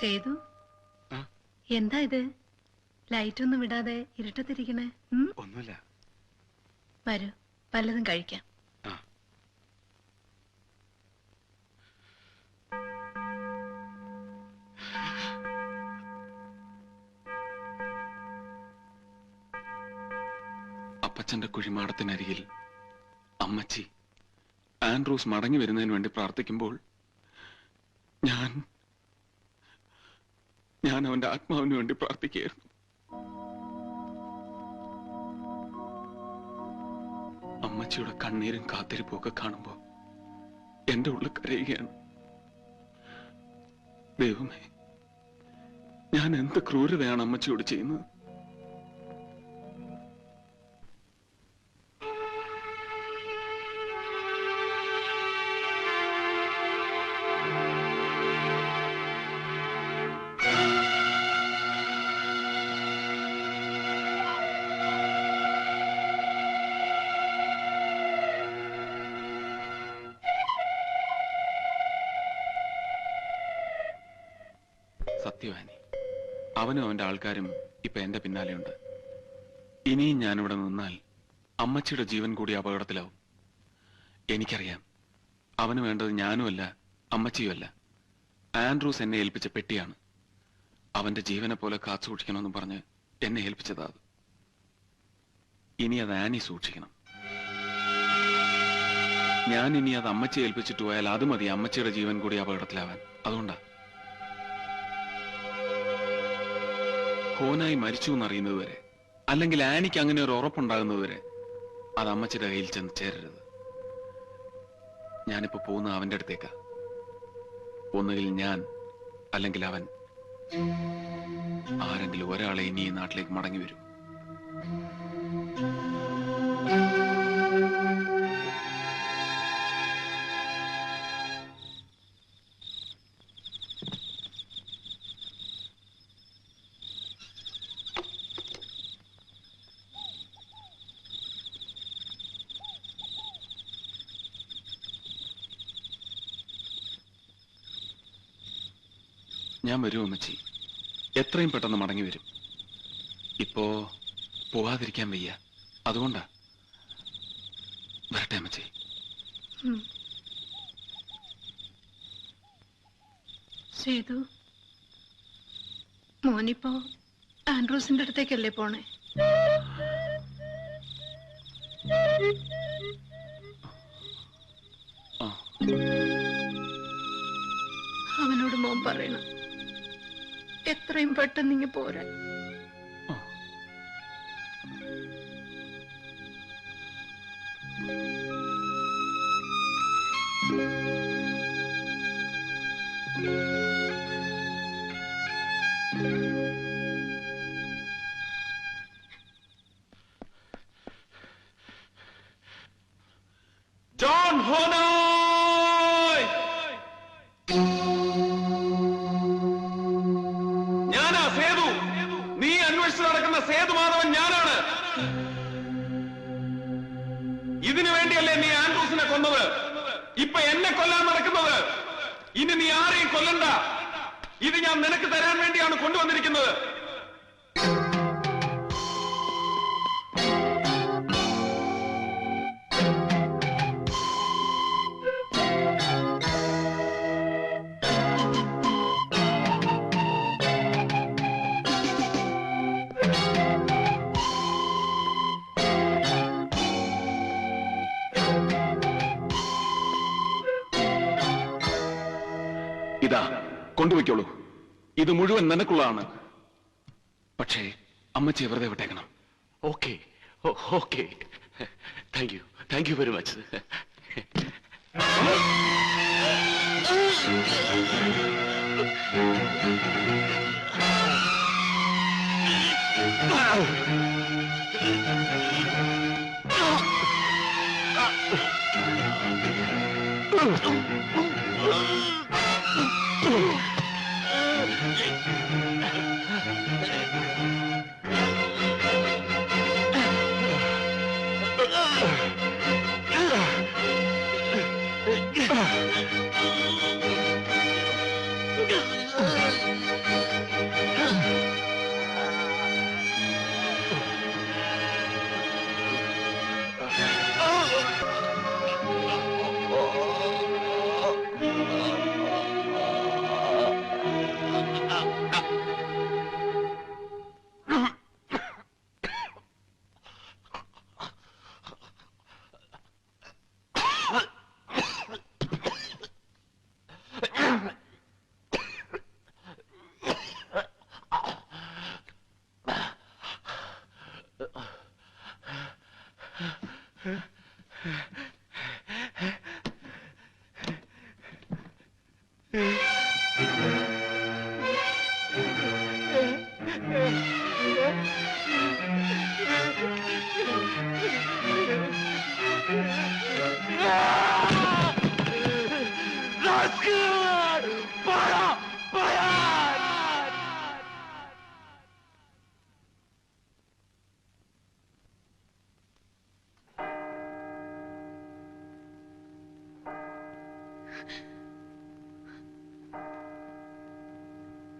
സേതു ആ? എന്താ ഇത്? ലൈറ്റ് ഒന്നും വിടാതെ ഇരുട്ടത്തിരിക്കണേ? ഒന്നുമില്ല. വരൂ വല്ലതും കഴിക്കാം. അപ്പച്ചന്റെ കുഴിമാടത്തിനരികിൽ അമ്മച്ചി ആൻഡ്രൂസ് മടങ്ങി വരുന്നതിന് വേണ്ടി പ്രാർത്ഥിക്കുമ്പോൾ ഞാൻ ഞാൻ അവന്റെ ആത്മാവിന് വേണ്ടി പ്രാർത്ഥിക്കുകയായിരുന്നു. അമ്മച്ചിയുടെ കണ്ണീരും കാത്തിരിപ്പും ഒക്കെ കാണുമ്പോ എന്റെ ഉള്ളിൽ കരയുകയാണ്. ദൈവമേ ഞാൻ എന്ത് ക്രൂരതയാണ് അമ്മച്ചിയോട് ചെയ്യുന്നത്? അവനും അവന്റെ ആൾക്കാരും ഇപ്പൊ എന്റെ പിന്നാലെയുണ്ട്. ഇനിയും ഞാനിവിടെ നിന്നാൽ അമ്മച്ചിയുടെ ജീവൻ കൂടി അപകടത്തിലാവും. എനിക്കറിയാം. അവന് വേണ്ടത് ഞാനുമല്ല അമ്മച്ചിയുമല്ല. ആൻഡ്രൂസ് എന്നെ ഏൽപ്പിച്ച പെട്ടിയാണ്. അവന്റെ ജീവനെ പോലെ കാത്തു സൂക്ഷിക്കണമെന്ന് പറഞ്ഞ് എന്നെ ഏൽപ്പിച്ചതാ അത്. ഇനി അത് ആനി സൂക്ഷിക്കണം. ഞാൻ ഇനി അത് അമ്മച്ചി ഏൽപ്പിച്ചിട്ട് പോയാൽ അത് മതി അമ്മച്ചിയുടെ ജീവൻ കൂടി അപകടത്തിലാവാൻ. അതുകൊണ്ടാ. ഹോനായി മരിച്ചു എന്നറിയുന്നത് വരെ അല്ലെങ്കിൽ ആനിക്ക് അങ്ങനെ ഒരു ഉറപ്പുണ്ടാകുന്നത് വരെ അത് അമ്മച്ചിയുടെ കയ്യിൽ ചെന്ന് ചേരരുത്. ഞാനിപ്പോ പോകുന്ന അവന്റെ അടുത്തേക്കാ. ഒന്നുകിൽ ഞാൻ അല്ലെങ്കിൽ അവൻ ആരെങ്കിലും ഒരാളെ ഇനി ഈ നാട്ടിലേക്ക് മടങ്ങി വരും. ഞാൻ വരും അമ്മച്ചി? എത്രയും പെട്ടെന്ന് മടങ്ങി വരും. ഇപ്പോ പോവാതിരിക്കാൻ വയ്യ. അതുകൊണ്ടാ. വരട്ടെ അമ്മച്ചി. സേതു മോനിപ്പോ ആൻഡ്രൂസിന്റെ അടുത്തേക്കല്ലേ പോണേ? അവനോട് മോൻ പറയണം. എത്രയും പെട്ടെന്ന് ഇങ്ങ് പോരാ നീ അന്വേഷിച്ച് നടക്കുന്ന സേതു മാധവൻ ഞാനാണ്. ഇതിനു വേണ്ടിയല്ലേ നീ ആൻഡ്രൂസിനെ കൊന്നത്? ഇപ്പൊ എന്നെ കൊല്ലാൻ നടക്കുന്നത്? ഇനി നീ ആരെയും കൊല്ലണ്ട. ഇത് ഞാൻ നിനക്ക് തരാൻ വേണ്ടിയാണ് കൊണ്ടുവന്നിരിക്കുന്നത്. ഇതാ കൊണ്ടുവയ്ക്കോളൂ ഇത് മുഴുവൻ നിനക്കുള്ളതാണ്. പക്ഷേ അമ്മച്ചി വെറുതെ വിട്ടേക്കണം. Okay. Okay. Thank you thank you very much Oh! my God. Wow.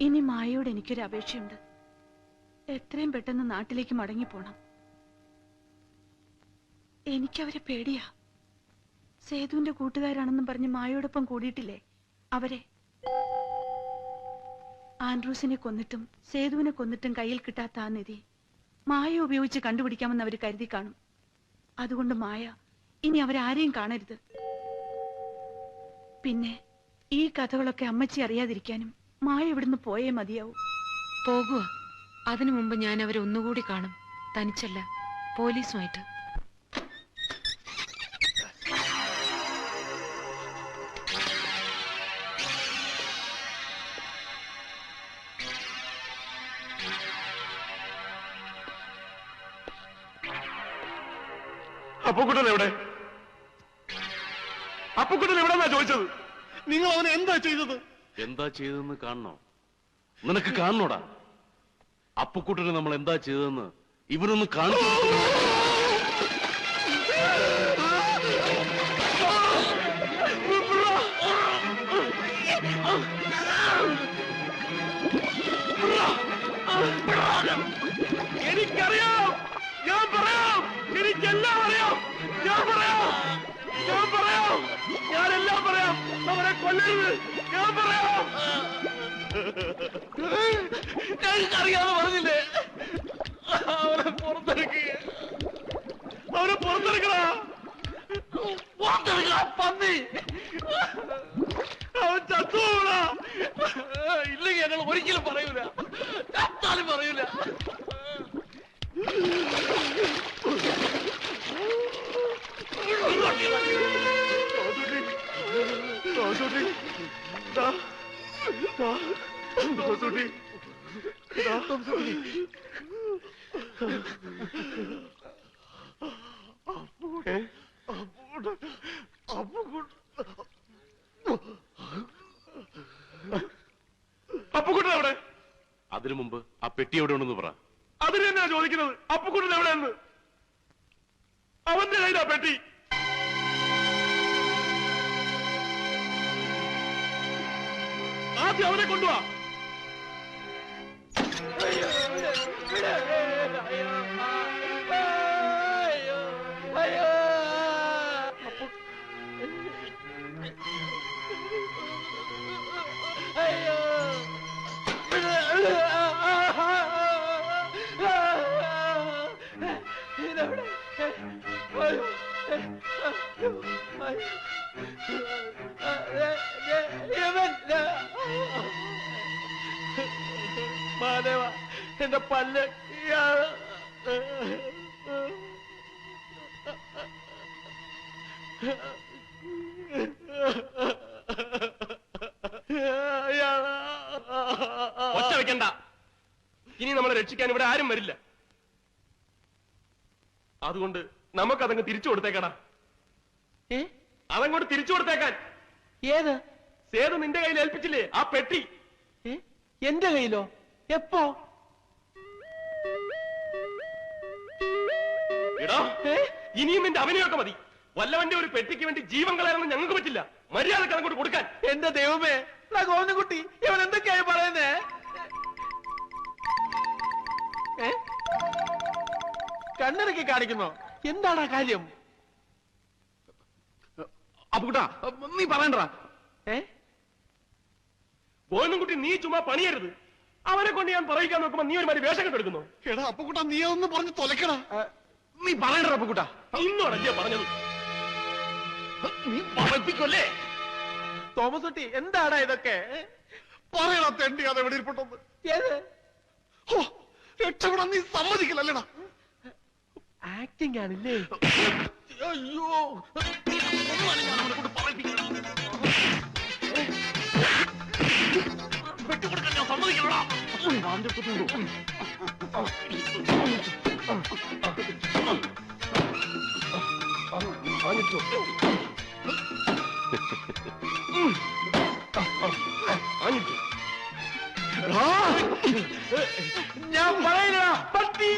ഇനി മായയോട് എനിക്കൊരു അപേക്ഷയുണ്ട് എത്രയും പെട്ടെന്ന് നാട്ടിലേക്ക് മടങ്ങിപ്പോണം എനിക്കവരെ പേടിയാ. സേതുവിന്റെ കൂട്ടുകാരാണെന്നും പറഞ്ഞ് മായയോടൊപ്പം കൂടിയിട്ടില്ലേ? അവരെ. ആൻഡ്രൂസിനെ കൊന്നിട്ടും സേതുവിനെ കൊന്നിട്ടും കയ്യിൽ കിട്ടാത്ത ആ നിധി മായ ഉപയോഗിച്ച് കണ്ടുപിടിക്കാമെന്ന് അവർ കരുതി കാണും. അതുകൊണ്ട് മായ ഇനി അവരാരെയും കാണരുത്. പിന്നെ ഈ കഥകളൊക്കെ അമ്മച്ചി അറിയാതിരിക്കാനും മായ ഇവിടുന്ന് പോയേ മതിയാവും. പോകുക അതിനു മുമ്പ് ഞാൻ അവരെ ഒന്നുകൂടി കാണും. തനിച്ചല്ല പോലീസുമായിട്ട്. അപ്പുക്കുട്ടൻ എവിടെ? അപ്പുക്കുട്ടൻ എവിടെന്നാ ചോദിച്ചത്? നിങ്ങൾ അവനെ എന്താ ചെയ്തത്? എന്താ ചെയ്തതെന്ന് കാണണോ? നിനക്ക് കാണണോടാ? അപ്പുക്കുട്ടന് നമ്മൾ എന്താ ചെയ്തതെന്ന് ഇവരൊന്ന് കാണിച്ചു എനിക്കറിയാം. ഞാൻ പറയാം. എനിക്കെല്ലാം അറിയാം. ഞാൻ പറയാം. ഞാൻ പറയാം. ഞാനെല്ലാം പറയാം. അവരെ കൊല്ലരുത്. ഞാൻ പറയാം. ഞങ്ങൾക്കറിയാതെ പറഞ്ഞില്ലേ? അവരെ പുറത്തിറക്കി. അവരെ പുറത്തിറക്കണ പുറത്തിറക്കണ പന്നി. അവൻ ചത്തുപോടാ ഇല്ലെങ്കിൽ ഞങ്ങൾ ഒരിക്കലും പറയൂല. ചത്താലും പറയൂല. അതിനു മുമ്പ് ആ പെട്ടി എവിടെ ഉണ്ടെന്ന് പറ. അതിന് തന്നെയാ ചോദിക്കുന്നത്. അപ്പുക്കുട്ടൻ എവിടെയെന്ന്? അവന്റെ കയ്യിലാ പെട്ടി. ആദ്യം അവനെ കൊണ്ടുവാ. ഒച്ച വെക്കണ്ട. ഇനി നമ്മളെ രക്ഷിക്കാൻ ഇവിടെ ആരും വരില്ല. അതുകൊണ്ട് നമുക്കതങ്ങ് തിരിച്ചു കൊടുത്തേക്കടാ. അതങ്ങോട്ട് തിരിച്ചു കൊടുത്തേക്കാൻ. ഏത്? സേതു നിന്റെ കയ്യിൽ ഏൽപ്പിച്ചില്ലേ? ആ പെട്ടി. എന്റെ കയ്യിലോ? എപ്പോ? എടോ ഇനിയും നിന്റെ അവനെയൊക്കെ മതി. വല്ലവന്റെ ഒരു പെട്ടിക്ക് വേണ്ടി ജീവൻ കളയാനൊന്നും ഞങ്ങൾക്ക് പറ്റില്ല. മര്യാദയ്ക്ക് അങ്ങോട്ട് കൊടുക്കാൻ. എന്റെ ദൈവമേ ഗോവിന്ദൻകുട്ടി. ഇവൻ എന്തൊക്കെയായി പറയുന്നേ? കണ്ണിറക്കി കാണിക്കുന്നു? എന്താണ് കാര്യം? അപ്പുട്ടാ നീ പറയണ്ടാ ഏ? ഗോവിന്ദൻകുട്ടി നീ ചുമ്മാ പണിയരുത്. അവരെ കൊണ്ട് ഞാൻ പറയിക്കാൻ നോക്കുമ്പോ നീ ഒരുമാതിരി വേഷം കെട്ടെടുക്കുന്നു എടാ നീ ഒന്ന് പറഞ്ഞ് തൊലക്കണ നീ പറയണ്ടാ അപ്പുകുട്ടാ ഇന്നോടല്ലേ പറഞ്ഞത്? നീ പറപ്പിക്കല്ലേ തോമസ് കുട്ടി എന്താടാ ഇതൊക്കെ? പറയണ തെണ്ടി അത് എവിടെ ഇരിപ്പുണ്ടെന്ന്. ഏത്? ഹോ, രക്ഷപ്പെടാൻ നീ സമ്മതിക്കില്ലല്ലേടാ. ആക്ടിംഗ് ആണല്ലേ അയ്യോ. ഒന്നാലും ഞാൻ അവനെ കൊണ്ട് പറയിപ്പിക്കണം വെട്ടിക്കൊടുക്കാൻ ഞാൻ സമ്മതിക്കില്ലടാ. ഞാൻ പറയില്ല പട്ടി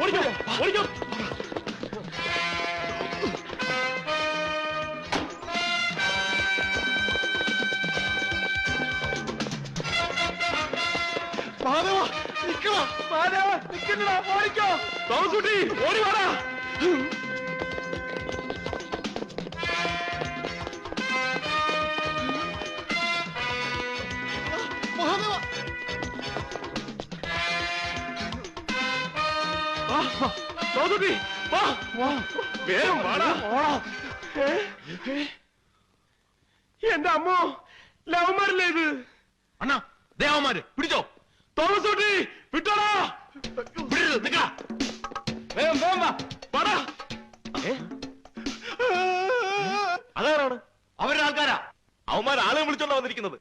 ഓടിക്കോ ഓടിക്കോ മാധവ നിക്കടാ മാധവ നിൽക്കണ്ടടാ ഓടിക്കോ തോമസ് കുട്ടി ഓടി വാടാ വാ. വാ. വേഗം വാടാ. ഓടാ? എന്റെ അമ്മോ ലവന്മാരല്ലേ ഇത്? അണ്ണാ ദേവന്മാര് പിടിച്ചോ. തോമസ് കുട്ടി വിട്ടോടാ. വിടരുത് വേഗം വേഗം വാ. വാടാ. അതാരാണ്? അവരുടെ ആൾക്കാരാ. അവന്മാർ ആളെ വിളിച്ചോണ്ടാ വന്നിരിക്കുന്നത്.